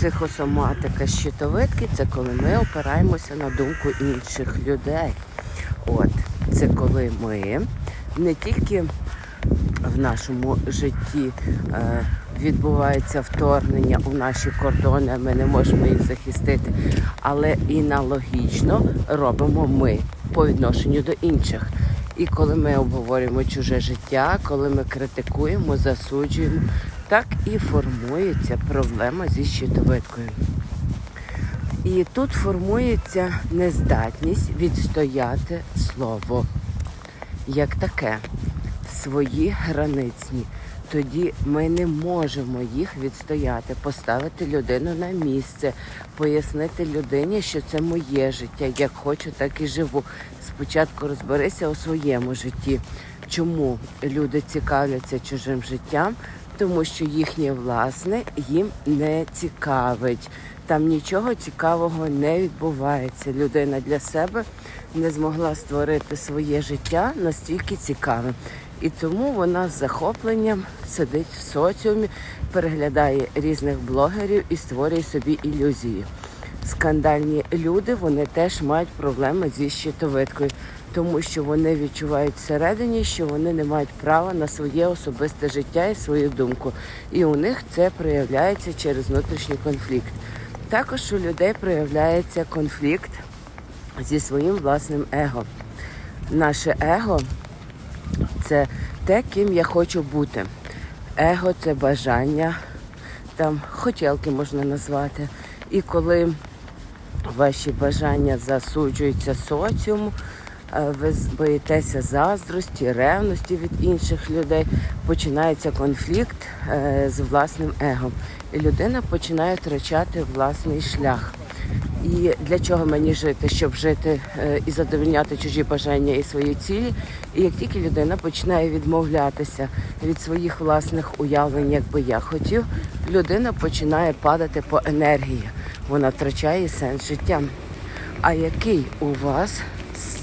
Психосоматика щитовидки це коли ми опираємося на думку інших людей. От, це коли ми не тільки в нашому житті е, відбувається вторгнення у наші кордони, ми не можемо їх захистити, але і аналогічно робимо ми по відношенню до інших. І коли ми обговорюємо чуже життя, коли ми критикуємо, засуджуємо, так і формується проблема зі щитовидкою. І тут формується нездатність відстояти слово як таке, свої границні. Тоді ми не можемо їх відстояти, поставити людину на місце, пояснити людині, що це моє життя, як хочу, так і живу. Спочатку розберися у своєму житті. Чому люди цікавляться чужим життям? Тому що їхнє власне їм не цікавить. Там нічого цікавого не відбувається. Людина для себе не змогла створити своє життя настільки цікавим. І тому вона з захопленням сидить в соціумі, переглядає різних блогерів і створює собі ілюзії. Скандальні люди вони теж мають проблеми зі щитовидкою, тому що вони відчувають всередині, що вони не мають права на своє особисте життя і свою думку. І у них це проявляється через внутрішній конфлікт. Також у людей проявляється конфлікт зі своїм власним его. Наше его це те, ким я хочу бути. Его це бажання, там хотілки можна назвати. І коли ваші бажання засуджуються соціуму, ви боїтеся заздрості, ревності від інших людей, починається конфлікт е, з власним его. І людина починає втрачати власний шлях. І для чого мені жити, щоб жити е, і задовольняти чужі бажання і свої цілі. І як тільки людина починає відмовлятися від своїх власних уявлень, як би я хотів, людина починає падати по енергії. Вона втрачає сенс життя. А який у вас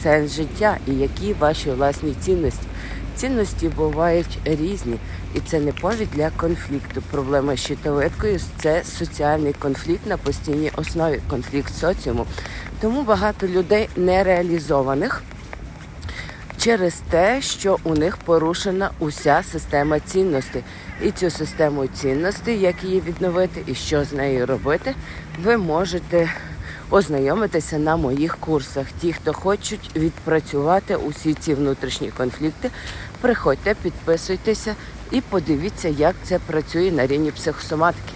сенс життя і які ваші власні цінності? Цінності бувають різні, і це не повід для конфлікту. Проблема з щитовидкою це соціальний конфлікт на постійній основі, конфлікт соціуму. Тому багато людей нереалізованих через те, що у них порушена уся система цінностей. І цю систему цінностей, як її відновити і що з нею робити, ви можете ознайомитися на моїх курсах. Ті, хто хочуть відпрацювати усі ці внутрішні конфлікти, приходьте, підписуйтеся і подивіться, як це працює на рівні психосоматики.